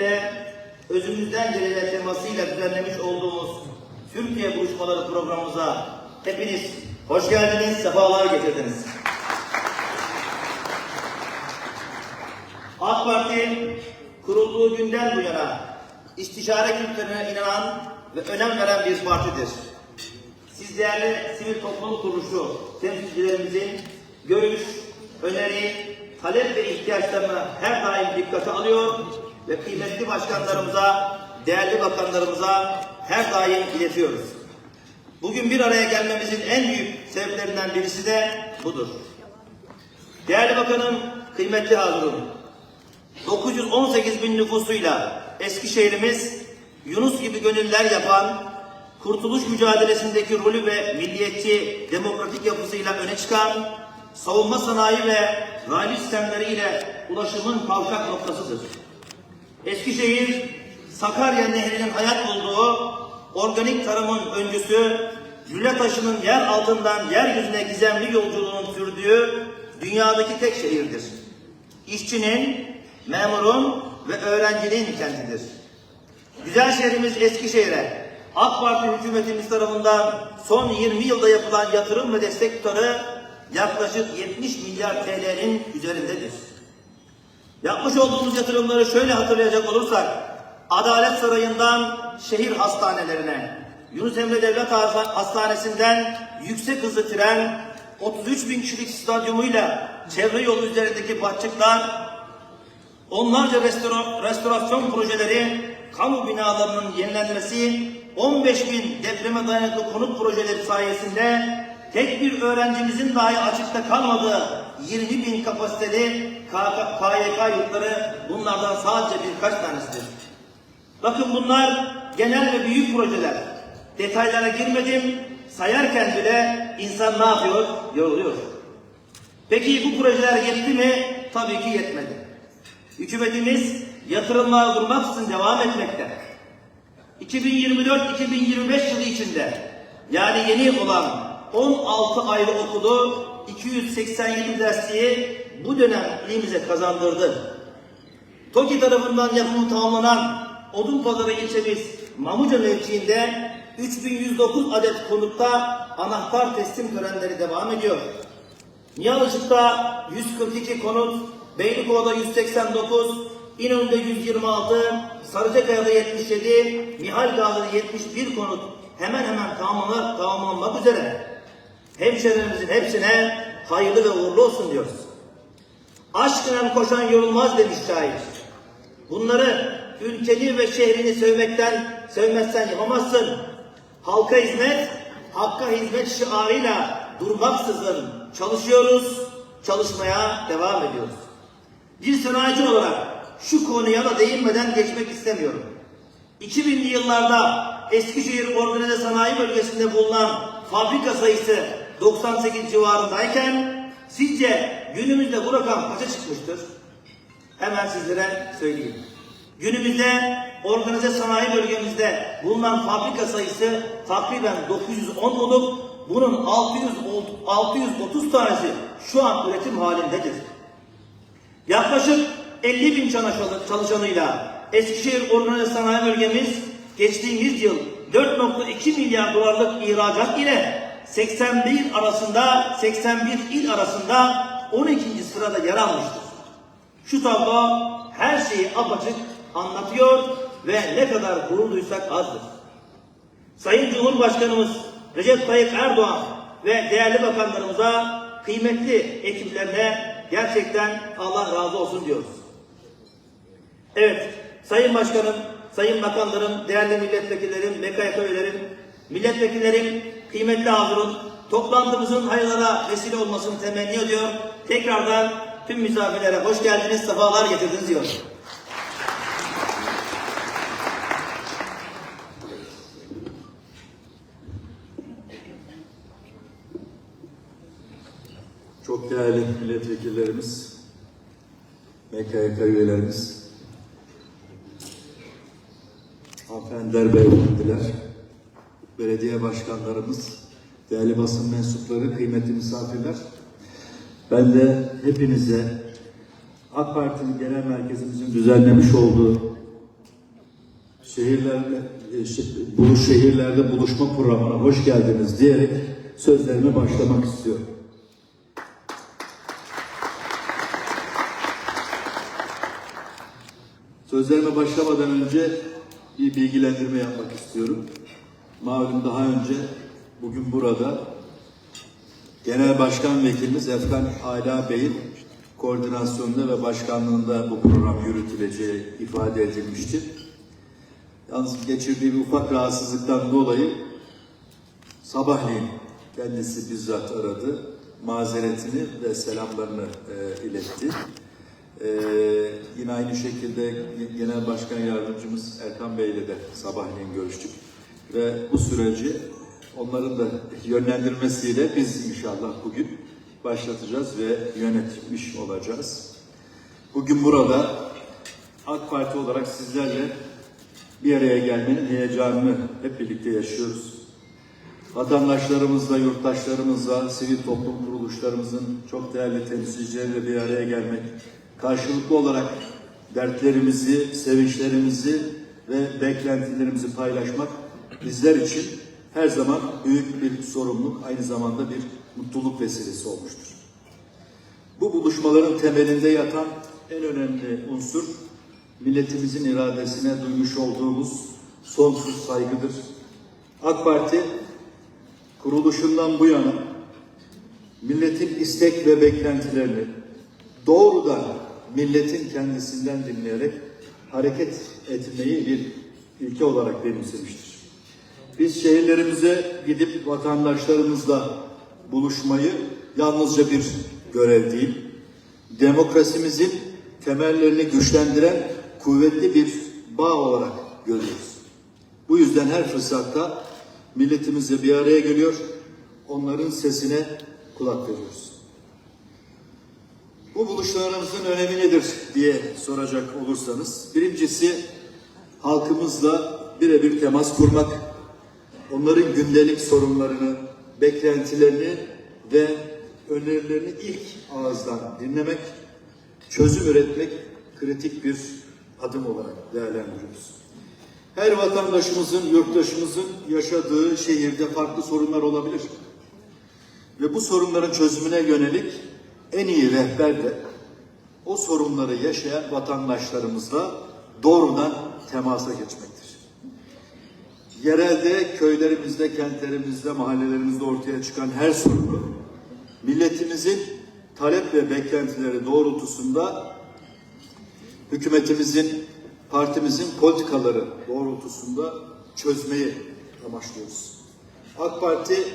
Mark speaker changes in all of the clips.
Speaker 1: birlikte özümüzden gelene temasıyla düzenlemiş olduğumuz Türkiye Buluşmaları programımıza hepiniz hoş geldiniz, sefalar getirdiniz. AK Parti kurulduğu günden bu yana istişare kültürüne inanan ve önem veren bir partidir. Siz değerli sivil toplum kuruluşu temsilcilerimizin görüş, öneri, talep ve ihtiyaçlarını her daim dikkate alıyor ve kıymetli başkanlarımıza, değerli bakanlarımıza her daim iletiyoruz. Bugün bir araya gelmemizin en büyük sebeplerinden birisi de budur. Değerli bakanım, kıymetli hazırım. 918 bin nüfusuyla Eskişehir'imiz Yunus gibi gönüller yapan, kurtuluş mücadelesindeki rolü ve milliyetçi demokratik yapısıyla öne çıkan, savunma sanayi ve raylı sistemleriyle ulaşımın kavşak noktasıdır. Eskişehir, Sakarya Nehri'nin hayat bulduğu, organik tarımın öncüsü, lüle taşının yer altından yeryüzüne gizemli yolculuğun sürdüğü dünyadaki tek şehirdir. İşçinin, memurun ve öğrencinin kentidir. Güzel şehrimiz Eskişehir'e AK Parti hükümetimiz tarafından son 20 yılda yapılan yatırım ve destek tutarı yaklaşık 70 milyar TL'nin üzerindedir. Yapmış olduğumuz yatırımları şöyle hatırlayacak olursak, Adalet Sarayı'ndan şehir hastanelerine, Yunus Emre Devlet Hastanesi'nden yüksek hızlı tren, 33 bin kişilik stadyumuyla çevre yolu üzerindeki bahçıklar, onlarca restore- restorasyon projeleri, kamu binalarının yenilenmesi, 15 bin depreme dayanıklı konut projeleri sayesinde tek bir öğrencimizin dahi açıkta kalmadığı 20 bin kapasiteli KYK yurtları bunlardan sadece birkaç tanesidir. Bakın bunlar genel ve büyük projeler. Detaylara girmedim. Sayarken bile insan ne yapıyor? Yoruluyor. Peki bu projeler yetti mi? Tabii ki yetmedi. Hükümetimiz yatırımlara durmaksızın devam etmekte. 2024-2025 yılı içinde yani yeni olan 16 aylı okulu 287 dersliği bu dönem ilimize kazandırdı. TOKİ tarafından yapımı tamamlanan Odunpazarı ilçemiz Mamuca mevkiinde 3109 adet konutta anahtar teslim törenleri devam ediyor. Nihalışık'ta 142 konut, Beylikova'da 189, İnönü'de 126, Sarıcakaya'da 77, Nihal Dağı'da 71 konut hemen hemen tamamlanmak, tamamlanmak üzere. Hemşehrilerimizin hepsine hayırlı ve uğurlu olsun diyoruz. Aşkına koşan yorulmaz demiş şair. Bunları ülkeni ve şehrini sevmekten, sevmezsen yapamazsın. Halka hizmet, hakka hizmet şiarıyla durmaksızın çalışıyoruz, çalışmaya devam ediyoruz. Bir sanayici olarak şu konuya da değinmeden geçmek istemiyorum. 2000'li yıllarda Eskişehir Organize Sanayi Bölgesi'nde bulunan fabrika sayısı 98 civarındayken sizce günümüzde bu rakam kaça çıkmıştır? Hemen sizlere söyleyeyim. Günümüzde organize sanayi bölgemizde bulunan fabrika sayısı takriben 910 olup bunun 600, ol- 630 tanesi şu an üretim halindedir. Yaklaşık 50 bin çalışanı- çalışanıyla Eskişehir Organize Sanayi Bölgemiz geçtiğimiz yıl 4.2 milyar dolarlık ihracat ile 81 arasında 81 il arasında 12. sırada yer almıştır. Şu tablo her şeyi apaçık anlatıyor ve ne kadar gurur duysak azdır. Sayın Cumhurbaşkanımız Recep Tayyip Erdoğan ve değerli bakanlarımıza, kıymetli ekiplerine gerçekten Allah razı olsun diyoruz. Evet, Sayın Başkanım, Sayın Bakanlarım, değerli milletvekillerim, MKYK üyelerim, milletvekillerim, kıymetli hazırım, toplantımızın hayırlara vesile olmasını temenni ediyor. Tekrardan tüm misafirlere hoş geldiniz, sefalar getirdiniz diyorum.
Speaker 2: Çok değerli milletvekillerimiz, MKYK üyelerimiz, hanımefendiler, beyefendiler, belediye başkanlarımız, değerli basın mensupları, kıymetli misafirler. Ben de hepinize AK Parti'nin genel merkezimizin düzenlemiş olduğu şehirlerle e, buluş şehirlerde buluşma programına hoş geldiniz diyerek sözlerime başlamak istiyorum. Sözlerime başlamadan önce bir bilgilendirme yapmak istiyorum. Malum daha önce bugün burada Genel Başkan Vekilimiz Efkan Ala Bey'in koordinasyonunda ve başkanlığında bu program yürütüleceği ifade edilmiştir. Yalnız geçirdiği bir ufak rahatsızlıktan dolayı sabahleyin kendisi bizzat aradı. Mazeretini ve selamlarını e, iletti. E, yine aynı şekilde Genel Başkan Yardımcımız Erkan Bey ile de sabahleyin görüştük. Ve bu süreci onların da yönlendirmesiyle biz inşallah bugün başlatacağız ve yönetmiş olacağız. Bugün burada AK Parti olarak sizlerle bir araya gelmenin heyecanını hep birlikte yaşıyoruz. Vatandaşlarımızla, yurttaşlarımızla, sivil toplum kuruluşlarımızın çok değerli temsilcileriyle bir araya gelmek, karşılıklı olarak dertlerimizi, sevinçlerimizi ve beklentilerimizi paylaşmak bizler için her zaman büyük bir sorumluluk, aynı zamanda bir mutluluk vesilesi olmuştur. Bu buluşmaların temelinde yatan en önemli unsur milletimizin iradesine duymuş olduğumuz sonsuz saygıdır. AK Parti kuruluşundan bu yana milletin istek ve beklentilerini doğrudan milletin kendisinden dinleyerek hareket etmeyi bir ilke olarak benimsemiştir. Biz şehirlerimize gidip vatandaşlarımızla buluşmayı yalnızca bir görev değil, demokrasimizin temellerini güçlendiren kuvvetli bir bağ olarak görüyoruz. Bu yüzden her fırsatta milletimizle bir araya geliyor, onların sesine kulak veriyoruz. Bu buluşmalarımızın önemi nedir diye soracak olursanız, birincisi halkımızla birebir temas kurmak, onların gündelik sorunlarını, beklentilerini ve önerilerini ilk ağızdan dinlemek, çözüm üretmek kritik bir adım olarak değerlendiriyoruz. Her vatandaşımızın, yurttaşımızın yaşadığı şehirde farklı sorunlar olabilir. Ve bu sorunların çözümüne yönelik en iyi rehber de o sorunları yaşayan vatandaşlarımızla doğrudan temasa geçmektir. Yerelde, köylerimizde, kentlerimizde, mahallelerimizde ortaya çıkan her sorunu milletimizin talep ve beklentileri doğrultusunda hükümetimizin, partimizin politikaları doğrultusunda çözmeyi amaçlıyoruz. AK Parti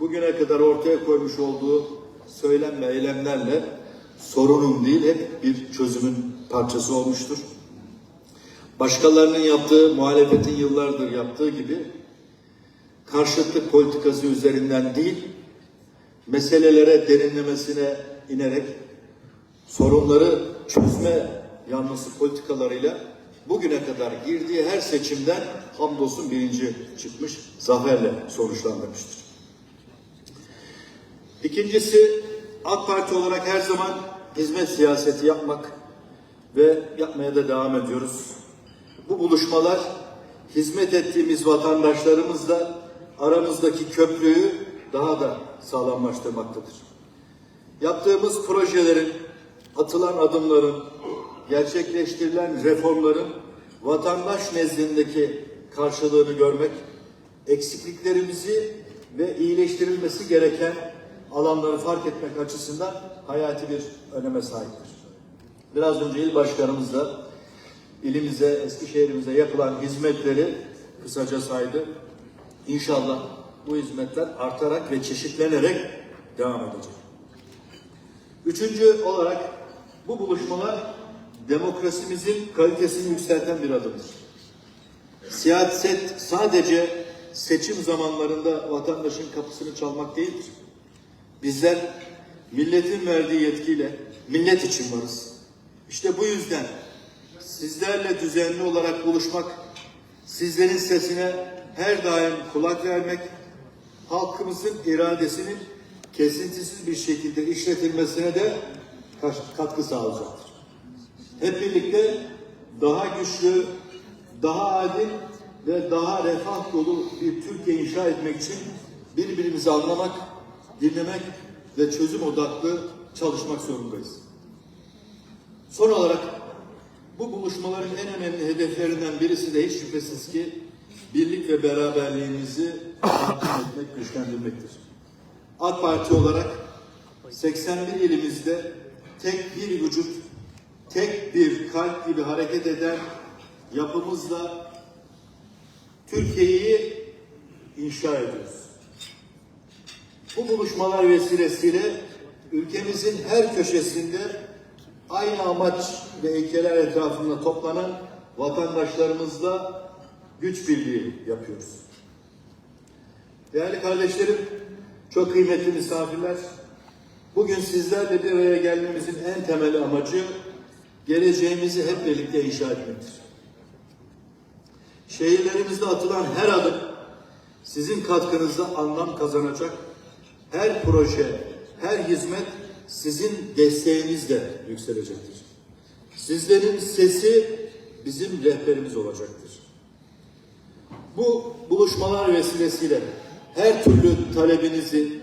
Speaker 2: bugüne kadar ortaya koymuş olduğu söylem ve eylemlerle sorunun değil hep bir çözümün parçası olmuştur. Başkalarının yaptığı, muhalefetin yıllardır yaptığı gibi karşıtlık politikası üzerinden değil, meselelere derinlemesine inerek sorunları çözme yanlısı politikalarıyla bugüne kadar girdiği her seçimden hamdolsun birinci çıkmış, zaferle sonuçlandırmıştır. İkincisi AK Parti olarak her zaman hizmet siyaseti yapmak ve yapmaya da devam ediyoruz. Bu buluşmalar hizmet ettiğimiz vatandaşlarımızla aramızdaki köprüyü daha da sağlamlaştırmaktadır. Yaptığımız projelerin, atılan adımların, gerçekleştirilen reformların vatandaş nezdindeki karşılığını görmek, eksikliklerimizi ve iyileştirilmesi gereken alanları fark etmek açısından hayati bir öneme sahiptir. Biraz önce il başkanımız da ilimize, Eskişehir'imize yapılan hizmetleri kısaca saydı. İnşallah bu hizmetler artarak ve çeşitlenerek devam edecek. Üçüncü olarak bu buluşmalar demokrasimizin kalitesini yükselten bir adımdır. Siyaset sadece seçim zamanlarında vatandaşın kapısını çalmak değildir. Bizler milletin verdiği yetkiyle millet için varız. İşte bu yüzden sizlerle düzenli olarak buluşmak, sizlerin sesine her daim kulak vermek, halkımızın iradesinin kesintisiz bir şekilde işletilmesine de katkı sağlayacaktır. Hep birlikte daha güçlü, daha adil ve daha refah dolu bir Türkiye inşa etmek için birbirimizi anlamak, dinlemek ve çözüm odaklı çalışmak zorundayız. Son olarak bu buluşmaların en önemli hedeflerinden birisi de hiç şüphesiz ki birlik ve beraberliğimizi etmek, güçlendirmektir. AK Parti olarak 81 ilimizde tek bir vücut, tek bir kalp gibi hareket eden yapımızla Türkiye'yi inşa ediyoruz. Bu buluşmalar vesilesiyle ülkemizin her köşesinde aynı amaç ve ilkeler etrafında toplanan vatandaşlarımızla güç birliği yapıyoruz. Değerli kardeşlerim, çok kıymetli misafirler, bugün sizlerle bir araya gelmemizin en temel amacı geleceğimizi hep birlikte inşa etmektir. Şehirlerimizde atılan her adım sizin katkınızla anlam kazanacak. Her proje, her hizmet sizin desteğinizle yükselecektir. Sizlerin sesi bizim rehberimiz olacaktır. Bu buluşmalar vesilesiyle her türlü talebinizi,